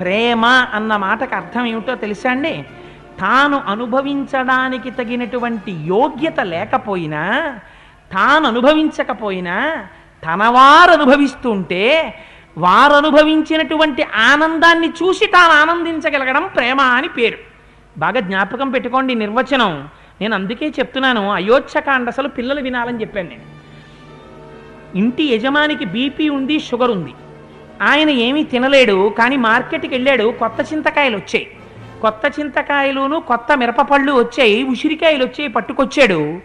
ప్రేమ అన్న మాటకు అర్థం ఏమిటో తెలుసా అండి? తాను అనుభవించడానికి తగినటువంటి యోగ్యత లేకపోయినా తాను అనుభవించకపోయినా తనవారు అనుభవిస్తుంటే వారు అనుభవించినటువంటి ఆనందాన్ని చూసి తాను ఆనందించగలగడం ప్రేమ అని పేరు. బాగా జ్ఞాపకం పెట్టుకోండి నిర్వచనం. నేను అందుకే చెప్తున్నాను అయోధ్యకాండ అసలు పిల్లలు వినాలని చెప్పాను నేను. ఇంటి యజమానికి బీపీ ఉంది షుగర్ ఉంది. ఆయన ఏమీ తినలేడు కానీ మార్కెట్కి వెళ్ళాడు కొత్త చింతకాయలు వచ్చాయి. కొత్త చింతకాయలును కొత్త మిరపపళ్ళు వచ్చాయి ఉసిరికాయలు వచ్చాయి పట్టుకొచ్చాడు.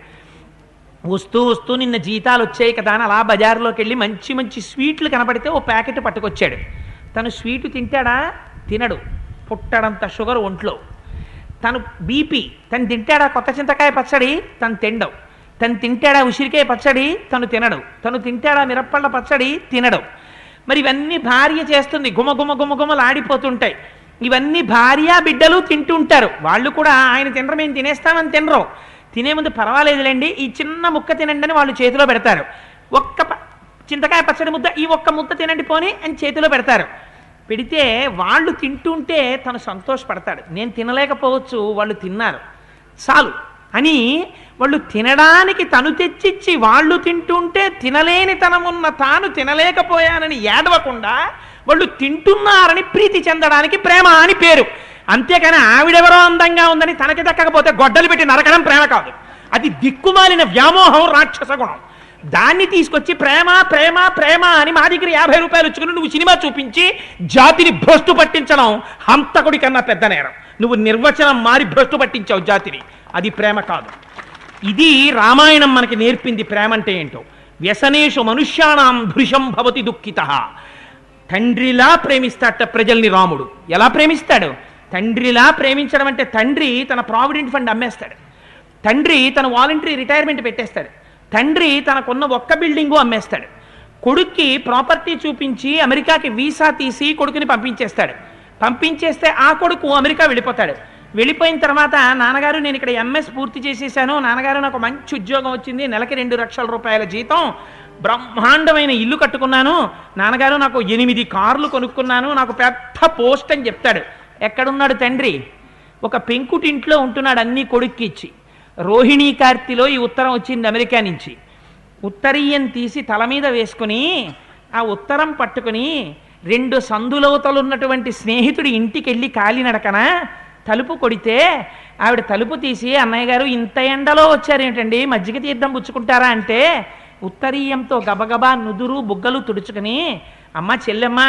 వస్తూ వస్తూ నిన్న జీతాలు వచ్చాయి కదా అని అలా బజార్లోకి వెళ్ళి మంచి మంచి స్వీట్లు కనపడితే ఓ ప్యాకెట్ పట్టుకొచ్చాడు. తను స్వీటు తింటాడా? తినడు. పుట్టడంత షుగర్ ఒంట్లో. తను బీపీ తను తింటాడా కొత్త చింతకాయ పచ్చడి? తను తిండవు. తను తింటాడా ఉసిరికాయ పచ్చడి? తను తినడు. తను తింటాడా మిరప్పళ్ళ పచ్చడి? తినడు. మరి ఇవన్నీ భార్య చేస్తుంది. గుమ గుమ గుమ గుమలు ఆడిపోతుంటాయి. ఇవన్నీ భార్య బిడ్డలు తింటుంటారు వాళ్ళు కూడా ఆయన తినరు మేము తినేస్తామని తినరు. తినే ముందు పర్వాలేదులేండి ఈ చిన్న ముక్క తినండి అని వాళ్ళు చేతిలో పెడతారు. ఒక్క ప- చింతకాయ పచ్చడి ముద్ద ఈ ఒక్క ముద్ద తినండి పోని అని చేతిలో పెడతారు. పెడితే వాళ్ళు తింటుంటే తను సంతోషపడతాడు. నేను తినలేకపోవచ్చు వాళ్ళు తిన్నారు. చాలు. అని వాళ్ళు తినడానికి తను తెచ్చిచ్చి వాళ్ళు తింటుంటే తినలేని తనమున్న తాను తినలేకపోయానని ఏడవకుండా వాళ్ళు తింటున్నారని ప్రీతి చెందడానికి ప్రేమ అని పేరు. అంతేకాని ఆవిడెవరో అందంగా ఉందని తనకి దక్కకపోతే గొడ్డలు పెట్టి నరకడం ప్రేమ కాదు. అది దిక్కుమాలిన వ్యామోహం రాక్షస గుణం. దాన్ని తీసుకొచ్చి ప్రేమ ప్రేమ ప్రేమ అని మా దగ్గర యాభై రూపాయలు వచ్చుకుని నువ్వు సినిమా చూపించి జాతిని భ్రష్టు పట్టించడం హంతకుడి కన్నా పెద్ద నేరం. నువ్వు నిర్వచనం మారి భ్రష్టు పట్టించావు జాతిని. అది ప్రేమ కాదు. ఇది రామాయణం మనకి నేర్పింది ప్రేమ అంటే ఏంటో? వ్యసనేషు మనుష్యాణం భృషం భవతి దుఃఖిత. తండ్రిలా ప్రేమిస్తాట ప్రజల్ని రాముడు. ఎలా ప్రేమిస్తాడు? తండ్రిలా ప్రేమించడం అంటే తండ్రి తన ప్రావిడెంట్ ఫండ్ అమ్మేస్తాడు. తండ్రి తన వాలంటరీ రిటైర్మెంట్ పెట్టేస్తాడు. తండ్రి తనకున్న ఒక్క బిల్డింగు అమ్మేస్తాడు. కొడుక్కి ప్రాపర్టీ చూపించి అమెరికాకి వీసా తీసి కొడుకుని పంపించేస్తాడు. పంపించేస్తే ఆ కొడుకు అమెరికా వెళ్ళిపోతాడు. వెళ్ళిపోయిన తర్వాత నాన్నగారు నేను ఇక్కడ ఎంఎస్ పూర్తి చేసేసాను. నాన్నగారు నాకు మంచి ఉద్యోగం వచ్చింది. నెలకి రెండు లక్షల రూపాయల జీతం. బ్రహ్మాండమైన ఇల్లు కట్టుకున్నాను. నాన్నగారు నాకు ఎనిమిది కార్లు కొనుక్కున్నాను. నాకు పెద్ద పోస్ట్ అని చెప్తాడు. ఎక్కడున్నాడు తండ్రి? ఒక పెంకుటింట్లో ఉంటున్నాడు అన్ని కొడుక్కి ఇచ్చి రోహిణీ కార్తిలో ఈ ఉత్తరం వచ్చింది అమెరికా నుంచి. ఉత్తరీయం తీసి తల మీద వేసుకుని ఆ ఉత్తరం పట్టుకుని రెండు సందులవతలున్నటువంటి స్నేహితుడి ఇంటికి వెళ్ళి కాలినడకన? తలుపు కొడితే ఆవిడ తలుపు తీసి అన్నయ్య గారు ఇంత ఎండలో వచ్చారేంటండి మజ్జిగ తీర్థం పుచ్చుకుంటారా? అంటే ఉత్తరీయంతో గబగబా నుదురు బుగ్గలు తుడుచుకుని అమ్మ చెల్లెమ్మ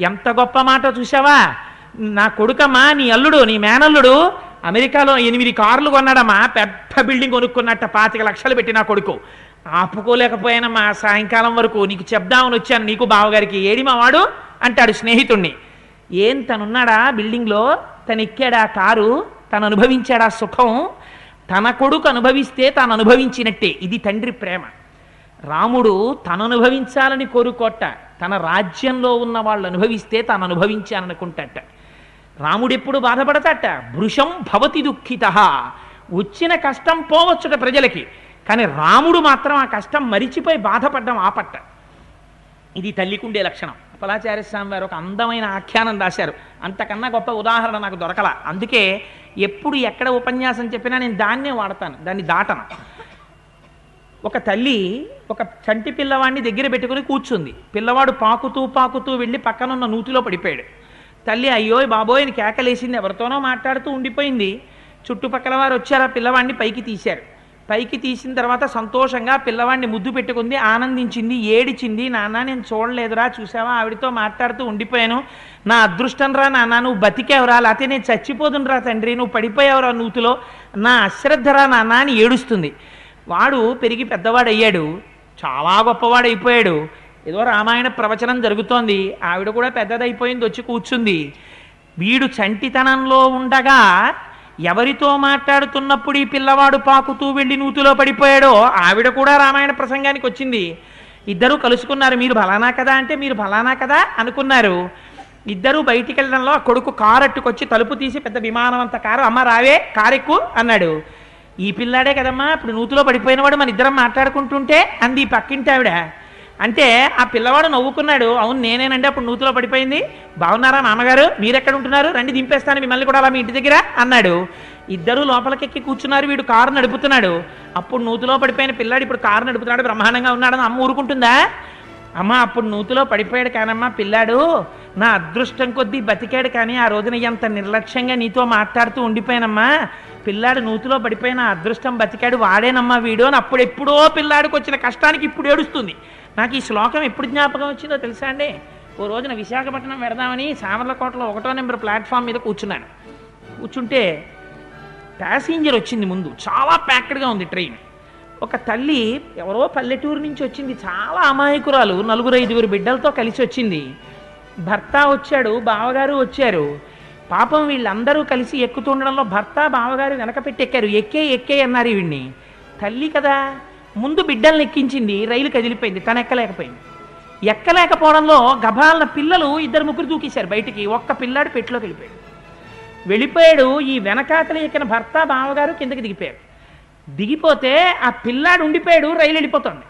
ఎంత గొప్ప మాట చూసావా నా కొడుకమ్మా నీ అల్లుడు నీ మేనల్లుడు అమెరికాలో ఎనిమిది కార్లు కొన్నాడమ్మా. పెద్ద బిల్డింగ్ కొనుక్కున్నట్ట పాతిక లక్షలు పెట్టి నా కొడుకు. ఆపుకోలేకపోయానమ్మా. సాయంకాలం వరకు నీకు చెప్దామని వచ్చాను నీకు బావగారికి. ఏడిమా వాడు అంటాడు స్నేహితుణ్ణి. ఏం తనున్నాడా బిల్డింగ్లో? తను ఎక్కాడా కారు? తను అనుభవించాడా సుఖం? తన కొడుకు అనుభవిస్తే తాను అనుభవించినట్టే ఇది తండ్రి ప్రేమ. రాముడు తను అనుభవించాలని కోరుకోట. తన రాజ్యంలో ఉన్న వాళ్ళు అనుభవిస్తే తాను అనుభవించాలనుకుంటాట రాముడు ఎప్పుడు బాధపడతాట? భృషం భవతి దుఃఖిత. వచ్చిన కష్టం పోవచ్చుట ప్రజలకి. కానీ రాముడు మాత్రం ఆ కష్టం మరిచిపోయి బాధపడ్డం ఆపట్ట. ఇది తల్లికుండే లక్షణం. అపలాచార్య స్వామి వారు ఒక అందమైన ఆఖ్యానం రాశారు అంతకన్నా గొప్ప ఉదాహరణ నాకు దొరకల. అందుకే ఎప్పుడు ఎక్కడ ఉపన్యాసం చెప్పినా నేను దాన్నే వాడతాను దాన్ని దాటను. ఒక తల్లి ఒక చంటి పిల్లవాడిని దగ్గర పెట్టుకుని కూర్చుంది. పిల్లవాడు పాకుతూ పాకుతూ వెళ్ళి పక్కనున్న నూతిలో పడిపోయాడు. తల్లి అయ్యో బాబోయ్ అని కేకలేసింది ఎవరితోనో మాట్లాడుతూ ఉండిపోయింది. చుట్టుపక్కల వారు వచ్చారు ఆ పిల్లవాడిని పైకి తీశారు. పైకి తీసిన తర్వాత సంతోషంగా పిల్లవాడిని ముద్దు పెట్టుకుంది ఆనందించింది ఏడిచింది నాన్న నేను చూడలేదురా చూసావా? ఆవిడతో మాట్లాడుతూ ఉండిపోయాను. నా అదృష్టం రా నాన్న నువ్వు బతికేవరా లేకపోతే నేను చచ్చిపోదునురా తండ్రి నువ్వు పడిపోయావురా నూతిలో నా అశ్రద్ధరా నాన్న అని ఏడుస్తుంది. వాడు పెరిగి పెద్దవాడు అయ్యాడు చాలా గొప్పవాడు అయిపోయాడు ఏదో రామాయణ ప్రవచనం జరుగుతోంది ఆవిడ కూడా పెద్దదైపోయింది వచ్చి కూర్చుంది. వీడు చంటితనంలో ఉండగా ఎవరితో మాట్లాడుతున్నప్పుడు ఈ పిల్లవాడు పాకుతూ వెళ్ళి నూతిలో పడిపోయాడో ఆవిడ కూడా రామాయణ ప్రసంగానికి వచ్చింది. ఇద్దరూ కలుసుకున్నారు మీరు బలానా కదా? అంటే మీరు బలానా కదా? అనుకున్నారు. ఇద్దరూ బయటికి వెళ్ళడంలో ఆ కొడుకు కారు అట్టుకొచ్చి తలుపు తీసి పెద్ద విమానం అంత కారు అమ్మ రావే కారెక్కు అన్నాడు. ఈ పిల్లాడే కదమ్మా ఇప్పుడు నూతిలో పడిపోయినవాడు మన ఇద్దరం మాట్లాడుకుంటుంటే అంది ఈ పక్కింటి ఆవిడ. అంటే ఆ పిల్లవాడు నవ్వుకున్నాడు. అవును నేనేనండి అప్పుడు నూతిలో పడిపోయింది. బాగున్నారా నాన్నగారు మీరెక్కడ ఉంటున్నారు రండి దింపేస్తాను మిమ్మల్ని కూడా అలా మీ ఇంటి దగ్గర అన్నాడు. ఇద్దరు లోపలికెక్కి కూర్చున్నారు వీడు కారు నడుపుతున్నాడు. అప్పుడు నూతిలో పడిపోయిన పిల్లాడు ఇప్పుడు కారు నడుపుతున్నాడు బ్రహ్మాండంగా ఉన్నాడని అమ్మ ఊరుకుంటుందా? అమ్మ అప్పుడు నూతిలో పడిపోయాడు కానమ్మా పిల్లాడు. నా అదృష్టం కొద్దీ బతికాడు కానీ ఆ రోజున ఎంత నిర్లక్ష్యంగా నీతో మాట్లాడుతూ ఉండిపోయానమ్మా. పిల్లాడు నూతిలో పడిపోయిన అదృష్టం బతికాడు వాడేనమ్మా వీడు అని అప్పుడు ఎప్పుడో పిల్లాడికి వచ్చిన కష్టానికి ఇప్పుడు ఏడుస్తుంది. నాకు ఈ శ్లోకం ఎప్పుడు జ్ఞాపకం వచ్చిందో తెలుసా అండి? ఓ రోజున విశాఖపట్నం వెడదామని సామర్లకోటలో ఒకటో నెంబర్ ప్లాట్ఫామ్ మీద కూర్చున్నాను. కూర్చుంటే ప్యాసింజర్ వచ్చింది ముందు చాలా ప్యాక్డ్గా ఉంది ట్రైన్. ఒక తల్లి ఎవరో పల్లెటూరు నుంచి వచ్చింది చాలా అమాయకురాలు నలుగురు ఐదుగురు బిడ్డలతో కలిసి వచ్చింది. భర్త వచ్చాడు బావగారు వచ్చారు. పాపం వీళ్ళందరూ కలిసి ఎక్కుతుండడంలో భర్త బావగారు వెనక పెట్టి ఎక్కారు ఎక్కే ఎక్కే అన్నారు వీడిని తల్లి కదా ముందు బిడ్డల్ని ఎక్కించింది రైలు కదిలిపోయింది తను ఎక్కలేకపోయింది. ఎక్కలేకపోవడంలో గభాలన పిల్లలు ఇద్దరు ముగ్గురు దూకేశారు బయటికి. ఒక్క పిల్లాడు పెట్టిలోకి వెళ్ళిపోయాడు. వెళ్ళిపోయాడు ఈ వెనకాతల ఎక్కిన భర్త బావగారు కిందకి దిగిపోయారు. దిగిపోతే ఆ పిల్లాడు ఉండిపోయాడు రైలు వెళ్ళిపోతుంది.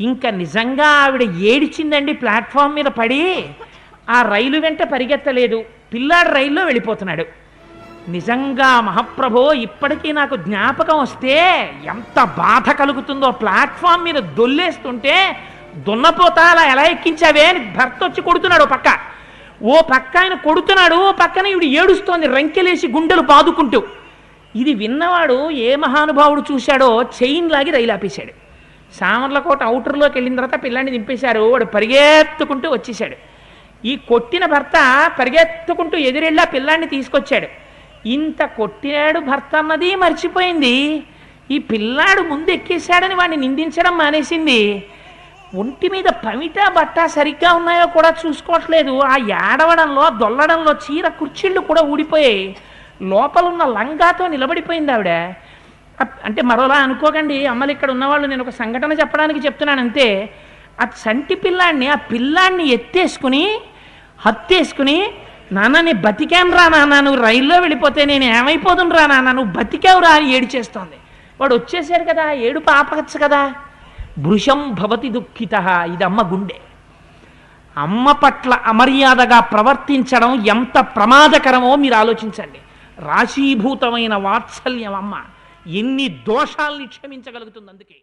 ఇంకా నిజంగా ఆవిడ ఏడిచిందండి ప్లాట్ఫామ్ మీద పడి ఆ రైలు వెంట పరిగెత్తలేదు. పిల్లాడు రైల్లో వెళ్ళిపోతున్నాడు. నిజంగా మహాప్రభో ఇప్పటికీ నాకు జ్ఞాపకం వస్తే ఎంత బాధ కలుగుతుందో ప్లాట్ఫామ్ మీద దొల్లేస్తుంటే దున్నపోతా అలా ఎలా ఎక్కించావే అని భర్త వచ్చి కొడుతున్నాడు పక్క. ఓ పక్క ఆయన కొడుతున్నాడు ఓ పక్కన ఇవి ఏడుస్తోంది రంకెలేసి గుండెలు బాదుకుంటూ. ఇది విన్నవాడు ఏ మహానుభావుడు చూశాడో చైన్ లాగి రైలు ఆపేశాడు. సామర్లకోట అవుటర్లోకి వెళ్ళిన తర్వాత పిల్లాన్ని దింపేశారు వాడు పరిగెత్తుకుంటూ వచ్చేసాడు ఈ కొట్టిన భర్త పరిగెత్తుకుంటూ ఎదురెళ్ళి ఆ పిల్లాన్ని తీసుకొచ్చాడు. ఇంత కొట్టినాడు భర్త అన్నది మర్చిపోయింది. ఈ పిల్లాడు ముందు ఎక్కేశాడని వాడిని నిందించడం మానేసింది. ఒంటి మీద పమిట బట్ట సరిగ్గా ఉన్నాయో కూడా చూసుకోవట్లేదు. ఆ ఏడవడంలో దొల్లడంలో చీర కుర్చీళ్ళు కూడా ఊడిపోయాయి. లోపలున్న లంగాతో నిలబడిపోయింది ఆవిడ. అంటే మరోలా అనుకోకండి. అమ్మలు ఇక్కడ ఉన్నవాళ్ళు నేను ఒక సంఘటన చెప్పడానికి చెప్తున్నాను అంతే. ఆ చంటి పిల్లాన్ని ఆ పిల్లాన్ని ఎత్తేసుకుని హత్తేసుకుని నాన్న నీ బతికాను రా నాన్న నువ్వు రైల్లో వెళ్ళిపోతే నేను ఏమైపోదును రా నాన్న నువ్వు బతికావు రా అని ఏడిచేస్తోంది వాడు వచ్చేసాడు కదా ఏడు పాపచ్చు కదా. భృషం భవతి దుఃఖిత ఇది అమ్మ గుండె. అమ్మ పట్ల అమర్యాదగా ప్రవర్తించడం ఎంత ప్రమాదకరమో మీరు ఆలోచించండి. రాశీభూతమైన వాత్సల్యం అమ్మ ఎన్ని దోషాల్ని క్షమించగలుగుతుంది అందుకే.